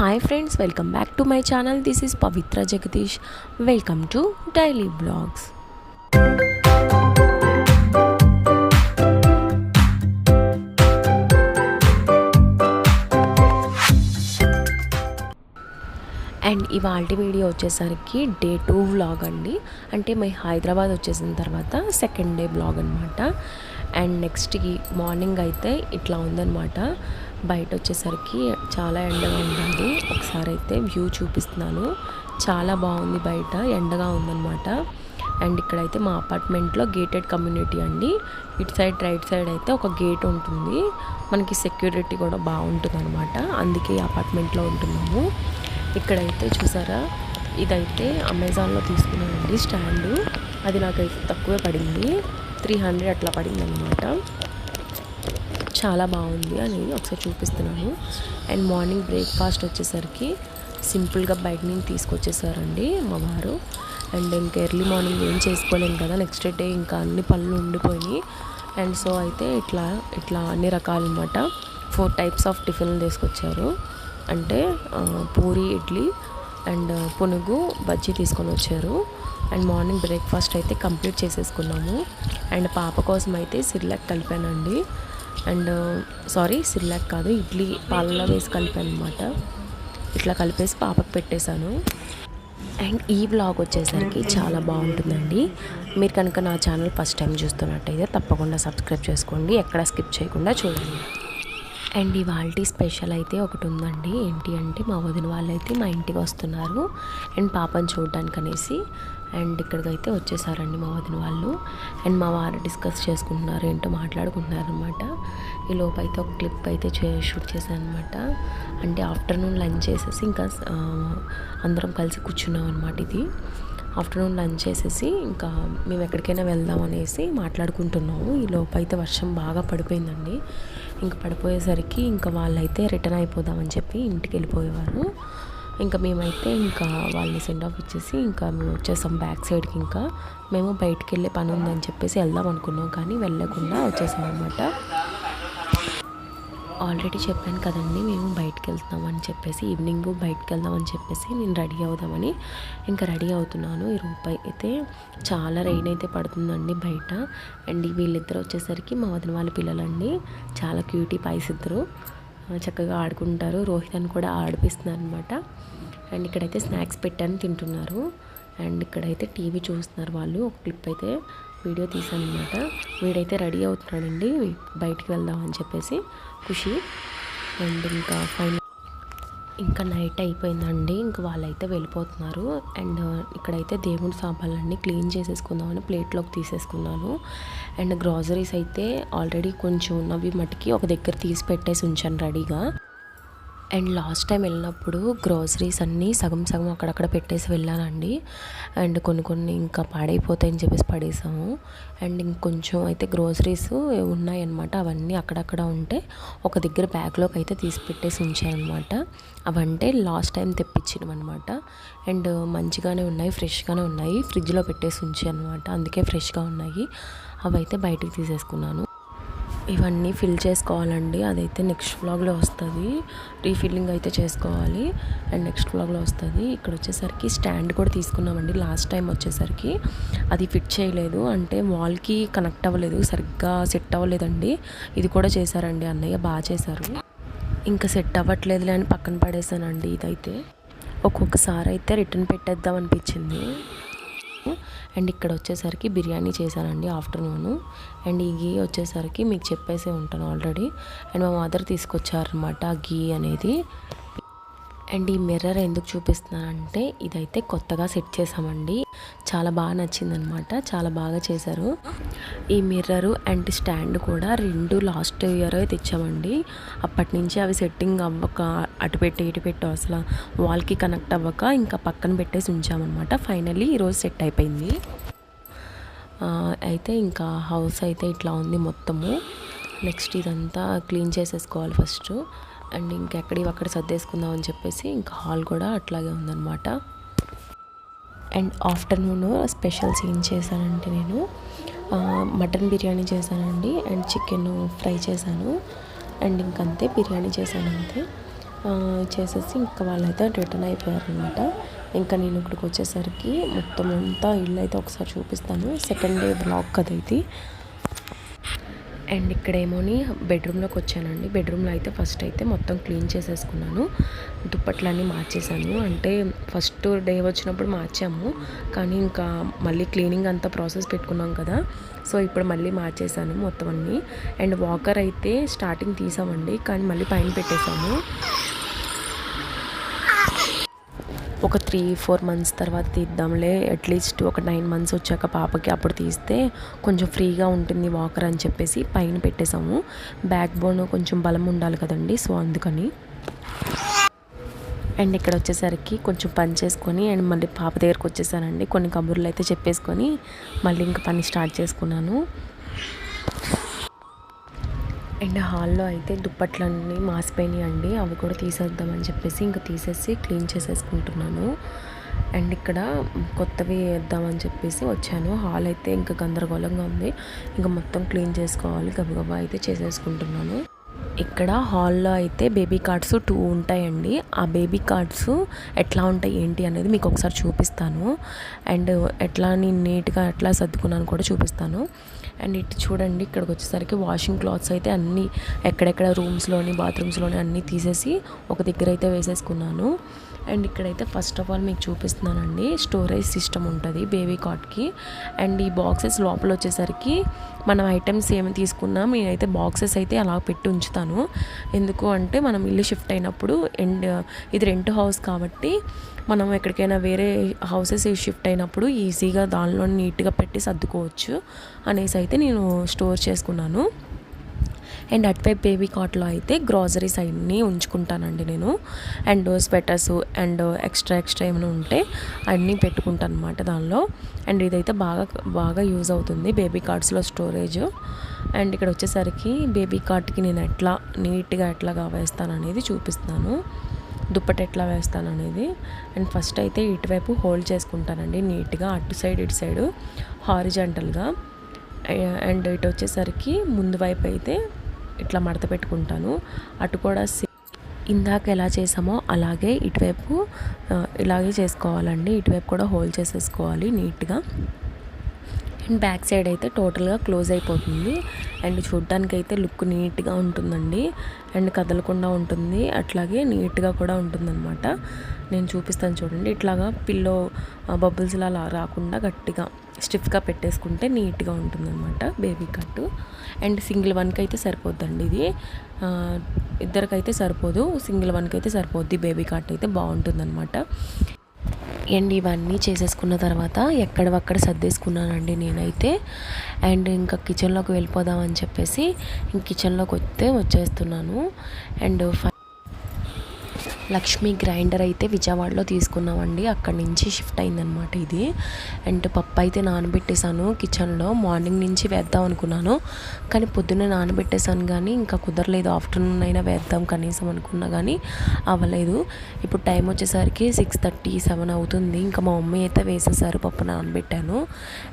Hi friends welcome back to my channel this is Pavitra Jagadish welcome to daily blogs and ఇవాళ video వచ్చేసరికి day two vlog అండి. అంటే మేము హైదరాబాద్ వచ్చేసిన తర్వాత సెకండ్ డే బ్లాగ్ అనమాట అండ్ నెక్స్ట్ మార్నింగ్ అయితే ఇట్లా ఉందన్నమాట. బయట వచ్చేసరికి చాలా ఎండగా ఉంటుంది ఒకసారి అయితే వ్యూ చూపిస్తున్నాను. చాలా బాగుంది బయట ఎండగా ఉందన్నమాట. అండ్ ఇక్కడైతే మా అపార్ట్మెంట్లో గేటెడ్ కమ్యూనిటీ అండి. ఇటు సైడ్ రైట్ సైడ్ అయితే ఒక గేట్ ఉంటుంది. మనకి సెక్యూరిటీ కూడా బాగుంటుంది అనమాట అందుకే ఈ అపార్ట్మెంట్లో ఉంటున్నాము. ఇక్కడైతే చూసారా? ఇదైతే అమెజాన్లో తీసుకున్నానండి స్టాండు. అది నాకైతే తక్కువే పడింది. త్రీ హండ్రెడ్ అట్లా పడింది అనమాట చాలా బాగుంది అని ఒకసారి చూపిస్తున్నాను. అండ్ మార్నింగ్ బ్రేక్ఫాస్ట్ వచ్చేసరికి సింపుల్గా బయట నుంచి తీసుకొచ్చేసారండి మా వారు. అండ్ ఇంకా ఎర్లీ మార్నింగ్ ఏం చేసుకోలేము కదా నెక్స్ట్ డే ఇంకా అన్ని పనులు ఉండిపోయి అండ్ సో అయితే ఇట్లా ఇట్లా అన్ని రకాలు అనమాట ఫోర్ టైప్స్ ఆఫ్ టిఫిన్లు తీసుకొచ్చారు. అంటే పూరి ఇడ్లీ అండ్ పునుగు బజ్జీ తీసుకొని వచ్చారు. అండ్ మార్నింగ్ బ్రేక్ఫాస్ట్ అయితే కంప్లీట్ చేసేసుకున్నాము. అండ్ పాప కోసం అయితే సిర్లాక్ కలిపానండి. అండ్ సారీ సిర్లాక్ కాదు ఇడ్లీ పాలలో వేసి కలిపాను అనమాట ఇట్లా కలిపేసి పాపకు పెట్టేశాను. అండ్ ఈ బ్లాగ్ వచ్చేసరికి చాలా బాగుంటుందండి. మీరు కనుక నా ఛానల్ ఫస్ట్ టైం చూస్తున్నట్టయితే తప్పకుండా సబ్స్క్రైబ్ చేసుకోండి. ఎక్కడ స్కిప్ చేయకుండా చూడండి. అండ్ ఇవాళ స్పెషల్ అయితే ఒకటి ఉందండి. ఏంటి అంటే మా వదిన వాళ్ళు అయితే మా ఇంటికి వస్తున్నారు. అండ్ పాపని చూడడానికి అనేసి అండ్ ఇక్కడికైతే వచ్చేసారండి మా వదిన వాళ్ళు. అండ్ మా వారు డిస్కస్ చేసుకుంటున్నారు ఏంటో మాట్లాడుకుంటున్నారు అనమాట ఈ లోపైతే అయితే ఒక క్లిప్ అయితే చే- షూట్ చేశాను అనమాట అంటే ఆఫ్టర్నూన్ లంచ్ చేసేసి ఇంకా అందరం కలిసి కూర్చున్నాం అనమాట ఇది. ఆఫ్టర్నూన్ లంచ్ చేసేసి ఇంకా మేము ఎక్కడికైనా వెళ్దాం అనేసి మాట్లాడుకుంటున్నాము. ఈ లోపైతే అయితే వర్షం బాగా పడిపోయిందండి. ఇంకా పడిపోయేసరికి ఇంకా వాళ్ళైతే రిటర్న్ అయిపోదామని చెప్పి ఇంటికి వెళ్ళిపోయేవారు. ఇంకా మేమైతే ఇంకా వాళ్ళని సెండ్ ఆఫ్ ఇచ్చేసి ఇంకా మేము వచ్చేసాం బ్యాక్ సైడ్కి ఇంకా. మేము బయటికి వెళ్ళే పని ఉందని చెప్పేసి వెళ్దాం అనుకున్నాం కానీ వెళ్ళకుండా వచ్చేసాం అనమాట ఆల్రెడీ చెప్పాను కదండి మేము బయటకు వెళ్తున్నామని చెప్పేసి ఈవినింగ్ బయటకు వెళ్దామని చెప్పేసి నేను రెడీ అవుదామని ఇంకా రెడీ అవుతున్నాను. ఈ రూపాయి అయితే చాలా రెయిన్ అయితే పడుతుందండి బయట. అండ్ వీళ్ళిద్దరు వచ్చేసరికి మా వదిన వాళ్ళ పిల్లలండి. చాలా క్యూటీ పైస్ ఇద్దరు చక్కగా ఆడుకుంటారు. రోహిత్ అని కూడా ఆడిపిస్తున్నారు అనమాట అండ్ ఇక్కడైతే స్నాక్స్ పెట్టాను తింటున్నారు. అండ్ ఇక్కడైతే టీవీ చూస్తున్నారు వాళ్ళు. ఒక క్లిప్ అయితే వీడియో తీసాను అనమాట వీడైతే రెడీ అవుతున్నాడండి. బయటికి వెళ్దాం అని చెప్పేసి. ఖుషి. అండ్ ఇంకా ఫైనల్ ఇంకా నైట్ అయిపోయిందండి. ఇంకా వాళ్ళైతే వెళ్ళిపోతున్నారు. అండ్ ఇక్కడైతే దేవుడి సామాన్లన్నీ క్లీన్ చేసేసుకుందామని ప్లేట్లోకి తీసేసుకున్నాను. అండ్ గ్రాసరీస్ అయితే ఆల్రెడీ కొంచెం ఉన్నవి మటుకి ఒక దగ్గర తీసి పెట్టేసి ఉంచాను రెడీగా. అండ్ లాస్ట్ టైం వెళ్ళినప్పుడు గ్రోసరీస్ అన్నీ సగం సగం అక్కడక్కడ పెట్టేసి వెళ్ళానండి. అండ్ కొన్ని కొన్ని ఇంకా పాడైపోతాయని చెప్పేసి పడేసాము. అండ్ ఇంకొంచెం అయితే గ్రోసరీస్ ఉన్నాయన్నమాట. అవన్నీ అక్కడక్కడ ఉంటే ఒక దగ్గర బ్యాగ్లోకి అయితే తీసి పెట్టేసి ఉంచాయన్నమాట. అవంటే లాస్ట్ టైం తెప్పించినవన్నమాట. అండ్ మంచిగానే ఉన్నాయి ఫ్రెష్గానే ఉన్నాయి. ఫ్రిడ్జ్లో పెట్టేసి ఉంచాయి అనమాట అందుకే ఫ్రెష్గా ఉన్నాయి. అవైతే బయటికి తీసేసుకున్నాను. ఇవన్నీ ఫిల్ చేసుకోవాలండి. అదైతే నెక్స్ట్ వ్లాగ్లో వస్తుంది. రీఫిల్లింగ్ అయితే చేసుకోవాలి. అండ్ నెక్స్ట్ వ్లాగ్లో వస్తుంది. ఇక్కడ వచ్చేసరికి స్టాండ్ కూడా తీసుకున్నామండి. లాస్ట్ టైం వచ్చేసరికి అది ఫిట్ చేయలేదు. అంటే వాల్కి కనెక్ట్ అవ్వలేదు. సరిగ్గా సెట్ అవ్వలేదండి. ఇది కూడా చేశారండి. అన్నయ్య బాగా చేశారు. ఇంకా సెట్ అవ్వట్లేదులే అని పక్కన పడేసానండి ఇదైతే. ఒక్కొక్కసారి అయితే రిటర్న్ పెట్టేద్దాం అనిపించింది. అండ్ ఇక్కడ వచ్చేసరికి బిర్యానీ చేశానండి ఆఫ్టర్నూన్. అండ్ ఈ గీ వచ్చేసరికి మీకు చెప్పేసే ఉంటాను ఆల్రెడీ. అండ్ మా మదర్ తీసుకొచ్చారనమాట గీ అనేది. అండ్ ఈ మిర్రర్ ఎందుకు చూపిస్తున్నానంటే ఇదైతే కొత్తగా సెట్ చేసామండి చాలా బాగా నచ్చిందనమాట చాలా బాగా చేశారు. ఈ మిర్రరు అండ్ స్టాండ్ కూడా రెండు లాస్ట్ ఇయర్ తెచ్చామండి. అప్పటి నుంచి అవి సెట్టింగ్ అవ్వక అటు పెట్టి ఇటు పెట్టి అసలు వాల్కి కనెక్ట్ అవ్వక ఇంకా పక్కన పెట్టేసి ఉంచామన్నమాట. ఫైనల్లీ ఈరోజు సెట్ అయిపోయింది. అయితే ఇంకా హౌస్ అయితే ఇట్లా ఉంది మొత్తము. నెక్స్ట్ ఇదంతా క్లీన్ చేసేసుకోవాలి ఫస్ట్ అండ్ ఇంకెక్కడి అక్కడ సర్దేసుకుందాం అని చెప్పేసి ఇంకా హాల్ కూడా అట్లాగే ఉందన్నమాట. అండ్ ఆఫ్టర్నూన్ స్పెషల్స్ ఏం చేశానంటే నేను. మటన్ బిర్యానీ చేశానండి అండ్ చికెన్ ఫ్రై చేశాను అండ్ ఇంకంతే బిర్యానీ చేశాను అంతే. చేసేసి ఇంకా వాళ్ళైతే రిటర్న్ అయిపోయారు అనమాట ఇంకా నేను ఇక్కడికి వచ్చేసరికి మొత్తం అంతా ఇల్లు అయితే ఒకసారి చూపిస్తాను. సెకండ్ డే బ్లాక్ కదా ఇది అండ్ ఇక్కడేమోని బెడ్రూమ్లోకి వచ్చానండి. బెడ్రూమ్లో అయితే ఫస్ట్ అయితే మొత్తం క్లీన్ చేసేసుకున్నాను. దుప్పట్లన్నీ మార్చేసాను అంటే ఫస్ట్ డే వచ్చినప్పుడు మార్చాము. కానీ ఇంకా మళ్ళీ క్లీనింగ్ అంతా ప్రాసెస్ పెట్టుకున్నాం కదా. సో ఇప్పుడు మళ్ళీ మార్చేసాను మొత్తం అన్నీ. అండ్ వాకర్ అయితే స్టార్టింగ్ తీసామండి. కానీ మళ్ళీ పైన పెట్టేసాము ఒక త్రీ ఫోర్ మంత్స్ తర్వాత తీద్దాంలే. అట్లీస్ట్ ఒక నైన్ మంత్స్ వచ్చాక పాపకి అప్పుడు తీస్తే కొంచెం ఫ్రీగా ఉంటుంది వాకర్ అని చెప్పేసి పైన పెట్టేసాము బ్యాక్ బోన్ కొంచెం బలం ఉండాలి కదండి సో అందుకని. అండ్ ఇక్కడ వచ్చేసరికి కొంచెం పని చేసుకొని అండ్ మళ్ళీ పాప దగ్గరకు వచ్చేసానండి. కొన్ని కబుర్లు అయితే చెప్పేసుకొని మళ్ళీ ఇంకా పని స్టార్ట్ చేసుకున్నాను. అండ్ హాల్లో అయితే దుప్పట్లన్నీ మాసిపోయినాయి అండి అవి కూడా తీసేద్దామని చెప్పేసి ఇంకా తీసేసి క్లీన్ చేసేసుకుంటున్నాను. అండ్ ఇక్కడ కొత్తవి వేద్దామని చెప్పేసి వచ్చాను. హాల్ అయితే ఇంకా గందరగోళంగా ఉంది. ఇంకా మొత్తం క్లీన్ చేసుకోవాలి. గబగబా అయితే చేసేసుకుంటున్నాను. ఇక్కడ హాల్లో అయితే బేబీ కార్డ్స్ టూ ఉంటాయండి. ఆ బేబీ కార్డ్స్ ఎట్లా ఉంటాయి ఏంటి అనేది మీకు ఒకసారి చూపిస్తాను. అండ్ ఎట్లా నేను నీట్గా ఎట్లా సర్దుకున్నాను కూడా చూపిస్తాను. అండ్ ఇటు చూడండి ఇక్కడికి వచ్చేసరికి వాషింగ్ క్లాత్స్ అయితే అన్నీ ఎక్కడెక్కడ రూమ్స్లోని బాత్రూమ్స్లోని అన్నీ తీసేసి ఒక దగ్గర అయితే వేసేసుకున్నాను. అండ్ ఇక్కడైతే ఫస్ట్ ఆఫ్ ఆల్ మీకు చూపిస్తున్నానండి. స్టోరేజ్ సిస్టమ్ ఉంటుంది బేబీ కాట్కి. అండ్ ఈ బాక్సెస్ లోపల వచ్చేసరికి మనం ఐటమ్స్ ఏమి తీసుకున్నా నేనైతే బాక్సెస్ అయితే అలా పెట్టి ఉంచుతాను. ఎందుకు అంటే మనం ఇల్లు షిఫ్ట్ అయినప్పుడు అండ్ ఇది రెంట్ హౌస్ కాబట్టి మనం ఎక్కడికైనా వేరే హౌసెస్ షిఫ్ట్ అయినప్పుడు ఈజీగా దానిలో నీట్గా పెట్టి సర్దుకోవచ్చు అనేసి అయితే నేను స్టోర్ చేసుకున్నాను. అండ్ అటువైపు బేబీ కాట్లో అయితే గ్రాసరీస్ అన్నీ ఉంచుకుంటానండి నేను. And sweaters and extra extra ఏమైనా ఉంటే అన్నీ పెట్టుకుంటాను అనమాట దానిలో. అండ్ ఇదైతే బాగా బాగా యూజ్ అవుతుంది బేబీ కార్డ్స్లో స్టోరేజ్. అండ్ ఇక్కడ వచ్చేసరికి బేబీ కార్ట్కి నేను ఎట్లా నీట్గా ఎట్లాగా వేస్తాను అనేది చూపిస్తాను దుప్పటి ఎట్లా వేస్తాను అనేది అండ్ ఫస్ట్ అయితే ఇటువైపు హోల్డ్ చేసుకుంటానండి నీట్గా అటు సైడ్ ఇటు సైడు హారిజంటల్గా. అండ్ ఇటు వచ్చేసరికి ముందు వైపు అయితే ఇట్లా మడత పెట్టుకుంటాను. అటు కూడా ఇందాక ఎలా చేసామో అలాగే ఇటువైపు ఇలాగే చేసుకోవాలండి. ఇటువైపు కూడా హోల్డ్ చేసేసుకోవాలి నీట్గా. అండ్ బ్యాక్ సైడ్ అయితే టోటల్గా క్లోజ్ అయిపోతుంది. అండ్ చూడ్డానికి అయితే లుక్ నీట్గా ఉంటుందండి. అండ్ కదలకుండా ఉంటుంది. అట్లాగే నీట్గా కూడా ఉంటుందన్నమాట. నేను చూపిస్తాను చూడండి. ఇట్లాగా పిల్లో బబుల్స్లా రాకుండా గట్టిగా. స్టిఫ్గా పెట్టేసుకుంటే నీట్గా ఉంటుందన్నమాట బేబీ కట్. అండ్ సింగిల్ వన్కి అయితే సరిపోద్దండి ఇది. ఇద్దరికైతే సరిపోదు సింగిల్ వన్కి అయితే సరిపోద్ది బేబీ కట్ అయితే బాగుంటుందన్నమాట. అండ్ ఇవన్నీ చేసేసుకున్న తర్వాత ఎక్కడవక్కడ సర్దేసుకున్నానండి నేనైతే. అండ్ ఇంకా కిచెన్లోకి వెళ్ళిపోదామని చెప్పేసి ఇంక కిచెన్లోకి వస్తే వచ్చేస్తున్నాను. అండ్ ఫై లక్ష్మీ గ్రైండర్ అయితే విజయవాడలో తీసుకున్నామండి. అక్కడి నుంచి షిఫ్ట్ అయిందనమాట ఇది. అండ్ పప్పు అయితే నానబెట్టేశాను కిచెన్లో. మార్నింగ్ నుంచి వేద్దాం అనుకున్నాను. కానీ పొద్దున్నే నానబెట్టేశాను కానీ ఇంకా కుదరలేదు. ఆఫ్టర్నూన్ అయినా వేద్దాం కనీసం అనుకున్నా కానీ అవ్వలేదు. ఇప్పుడు టైం వచ్చేసరికి సిక్స్ థర్టీ సెవెన్ అవుతుంది. ఇంకా మా మమ్మీ అయితే వేసేసారు పప్పు నానబెట్టాను.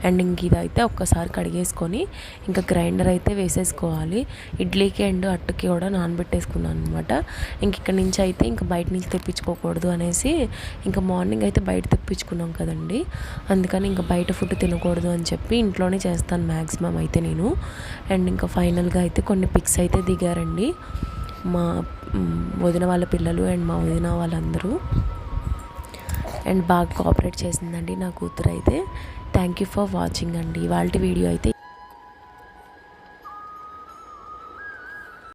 అండ్ ఇంక ఇదైతే ఒక్కసారి కడిగేసుకొని ఇంకా గ్రైండర్ అయితే వేసేసుకోవాలి. ఇడ్లీకి అండ్ అట్టుకి కూడా నానబెట్టేసుకున్నాను అనమాట ఇంక ఇక్కడ నుంచి అయితే ఇంకా బయట నుంచి తెప్పించుకోకూడదు అనేసి ఇంకా మార్నింగ్ అయితే బయట తెప్పించుకున్నాం కదండి. అందుకని ఇంకా బయట ఫుడ్ తినకూడదు అని చెప్పి ఇంట్లోనే చేస్తాను మ్యాక్సిమం అయితే నేను. అండ్ ఇంకా ఫైనల్గా అయితే కొన్ని పిక్స్ అయితే దిగారండి. మా వదిన వాళ్ళ పిల్లలు అండ్ మా వదిన వాళ్ళందరూ. అండ్ బాగా కోఆపరేట్ చేసిందండి నా కూతురు అయితే. థ్యాంక్ యూ ఫర్ వాచింగ్ అండి. వాళ్ళ వీడియో అయితే